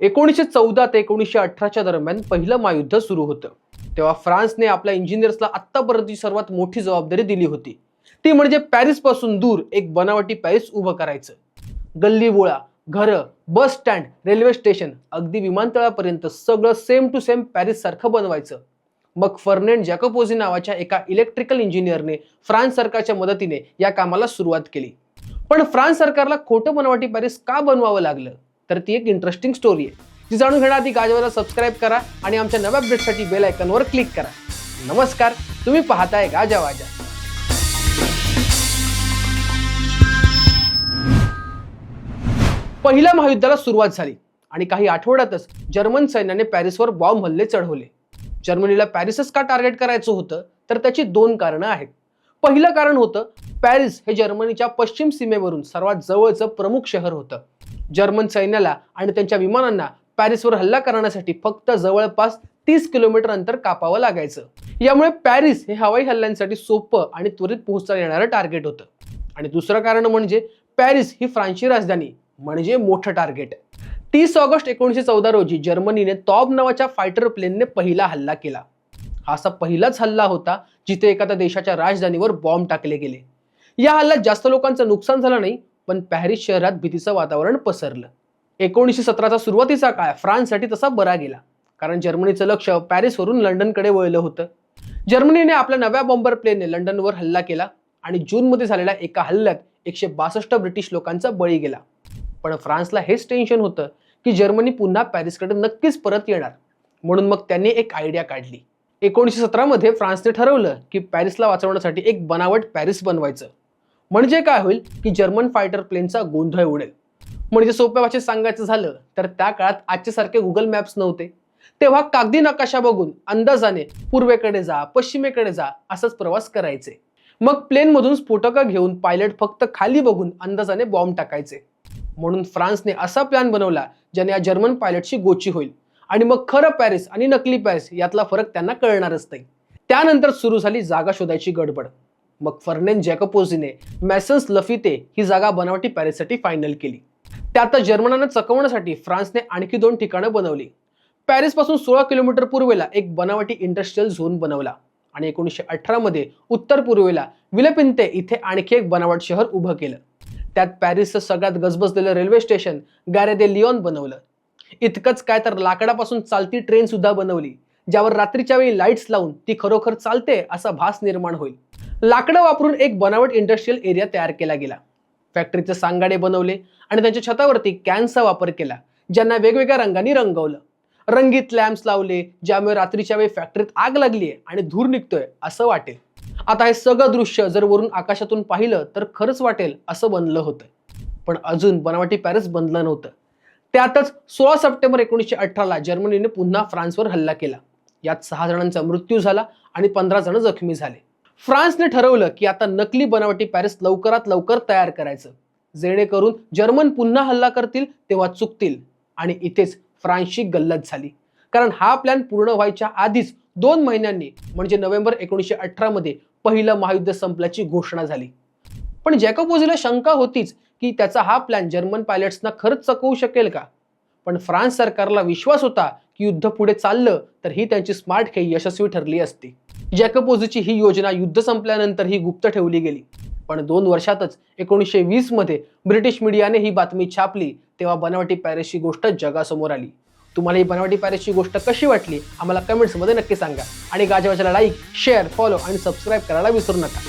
एकोणीसशे चौदा ते एकोणीसशे अठराच्या दरम्यान पहिलं महायुद्ध सुरू होतं. तेव्हा फ्रान्सने आपल्या इंजिनियर्सला आत्तापर्यंतची सर्वात मोठी जबाबदारी दिली होती. ती म्हणजे पॅरिसपासून दूर एक बनावटी पॅरिस उभं करायचं. गल्ली बोळा घरं बस स्टँड रेल्वे स्टेशन अगदी विमानतळापर्यंत सगळं सेम टू सेम पॅरिस सारखं बनवायचं. मग फर्नेंड जॅकोपोझी नावाच्या एका इलेक्ट्रिकल इंजिनियरने फ्रान्स सरकारच्या मदतीने या कामाला सुरुवात केली. पण फ्रान्स सरकारला खोटं बनावटी पॅरिस का बनवावं लागलं? तर ती एक इंटरेस्टिंग स्टोरी आहे. ती जाणून घेण्याआधी गाजवाला सबस्क्राईब करा आणि आमच्या नव्या अपडेटसाठी बेल आयकॉनवर क्लिक करा. नमस्कार तुम्ही पाहताय गाजावाजा पहिल्या महायुद्धाला सुरुवात झाली आणि काही आठवड्यातच जर्मन सैन्याने पॅरिसवर बॉम्ब हल्ले चढवले. जर्मनीला पॅरिसच का टार्गेट करायचं होतं? तर त्याची दोन कारणं आहेत. पहिलं कारण होतं पॅरिस हे जर्मनीच्या पश्चिम सीमेवरून सर्वात जवळचं प्रमुख शहर होतं. जर्मन सैन्याला आणि त्यांच्या विमानांना पॅरिसवर हल्ला करण्यासाठी फक्त जवळपास तीस किलोमीटर अंतर कापावं लागायचं. यामुळे पॅरिस हे हवाई हल्ल्यांसाठी सोपं आणि त्वरित पोहोचता येणारं टार्गेट होतं. आणि दुसरं कारण म्हणजे पॅरिस ही फ्रान्सची राजधानी म्हणजे मोठं टार्गेट. तीस ऑगस्ट एकोणीसशे चौदा रोजी जर्मनीने तॉब नावाच्या फायटर प्लेनने पहिला हल्ला केला. हा असा पहिलाच हल्ला होता जिथे एखाद्या देशाच्या राजधानीवर बॉम्ब टाकले गेले. या हल्ल्यात जास्त लोकांचं नुकसान झालं नाही पण पॅरिस शहरात भीतीचं वातावरण पसरलं. एकोणीसशे सतराचा सुरुवातीचा काळ फ्रान्ससाठी तसा बरा गेला. कारण जर्मनीचं लक्ष पॅरिसवरून लंडनकडे वळलं होतं. जर्मनीने आपल्या नव्या बॉम्बर प्लेनने लंडनवर हल्ला केला आणि जूनमध्ये झालेल्या एका हल्ल्यात एकशे बासष्ट ब्रिटिश लोकांचा बळी गेला. पण फ्रान्सला हेच टेन्शन होतं की जर्मनी पुन्हा पॅरिसकडे नक्कीच परत येणार. म्हणून मग त्यांनी एक आयडिया काढली. एकोणीसशे सतरामध्ये फ्रान्सने ठरवलं की पॅरिसला वाचवण्यासाठी एक बनावट पॅरिस बनवायचं. म्हणजे काय होईल की जर्मन फायटर प्लेनचा गोंधळ उडेल. म्हणजे सोप्या भाषेत सांगायचं झालं तर त्या काळात आजच्या सारखे गुगल मॅप्स नव्हते. तेव्हा कागदी नकाशा बघून अंदाजाने पूर्वेकडे जा पश्चिमेकडे जा असाच प्रवास करायचे. मग प्लेनमधून स्फोटकं घेऊन पायलट फक्त खाली बघून अंदाजाने बॉम्ब टाकायचे. म्हणून फ्रान्सने असा प्लॅन बनवला ज्याने या जर्मन पायलटची गोची होईल. आणि मग खरं पॅरिस आणि नकली पॅरिस यातला फरक त्यांना कळणारच नाही. त्यानंतर सुरू झाली जागा शोधायची गडबड. मग फर्नेन जॅकपोझीने मॅसन्स लफिते ही जागा बनावटी पॅरिससाठी फायनल केली. त्यात जर्मनांना चकवण्यासाठी फ्रान्सने आणखी दोन ठिकाणं बनवली. पॅरिसपासून सोळा किलोमीटर पूर्वेला एक बनावटी इंडस्ट्रीयल झोन बनवला आणि एकोणीसशे अठरामध्ये उत्तर पूर्वेला विलपिंते इथे आणखी एक बनावट शहर उभं केलं. त्यात पॅरिसचं सगळ्यात गजबजलेलं रेल्वे स्टेशन गॅरे दे लिओन बनवलं. इतकंच काय तर लाकडापासून चालती ट्रेन सुद्धा बनवली ज्यावर रात्रीच्या वेळी लाईट्स लावून ती खरोखर चालते असा भास निर्माण होईल. लाकडं वापरून एक बनावट इंडस्ट्रीयल एरिया तयार केला गेला. फॅक्टरीचे सांगाडे बनवले आणि त्यांच्या छतावरती कॅन्सचा वापर केला ज्यांना वेगवेगळ्या रंगांनी रंगवलं. रंगीत लॅम्प्स लावले ज्यामुळे रात्रीच्या वेळी फॅक्टरीत आग लागलीये आणि धूर निघतोय असं वाटेल. आता हे सगळं दृश्य जर वरून आकाशातून पाहिलं तर खरंच वाटेल असं बनलं होतं. पण अजून बनावटी पॅरिस बनलं नव्हतं. त्यातच सोळा सप्टेंबर एकोणीसशे अठराला जर्मनीने पुन्हा फ्रान्सवर हल्ला केला. यात सहा जणांचा मृत्यू झाला आणि पंधरा जण जखमी झाले. फ्रान्सने ठरवलं की आता नकली बनावटी पॅरिस लवकरात लवकर तयार करायचं. जेणेकरून जर्मन पुन्हा हल्ला करतील तेव्हा चुकतील. आणि इथेच फ्रान्सची गल्लत झाली. कारण हा प्लॅन पूर्ण व्हायच्या आधीच दोन महिन्यांनी म्हणजे नोव्हेंबर एकोणीसशे अठरामध्ये पहिलं महायुद्ध संपल्याची घोषणा झाली. पण जॅकोपोझीला शंका होतीच की त्याचा हा प्लॅन जर्मन पायलट्सना खरंच चकवू शकेल का? पण फ्रान्स सरकारला विश्वास होता की युद्ध पुढे चाललं तर ही त्यांची स्मार्ट खेळी यशस्वी ठरली असती. जॅकपोझची ही योजना युद्ध संपल्यानंतर ही गुप्त ठेवली गेली. पण दोन वर्षातच एकोणीसशे वीसमध्ये ब्रिटिश मीडियाने ही बातमी छापली तेव्हा बनावटी पॅरिसची गोष्ट जगासमोर आली. तुम्हाला ही बनावटी पॅरिसची गोष्ट कशी वाटली आम्हाला कमेंट्समध्ये नक्की सांगा. आणि गाजवाच्याला लाईक शेअर फॉलो आणि सबस्क्राईब करायला विसरू नका.